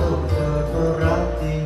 ถูกเธอก็รักจริง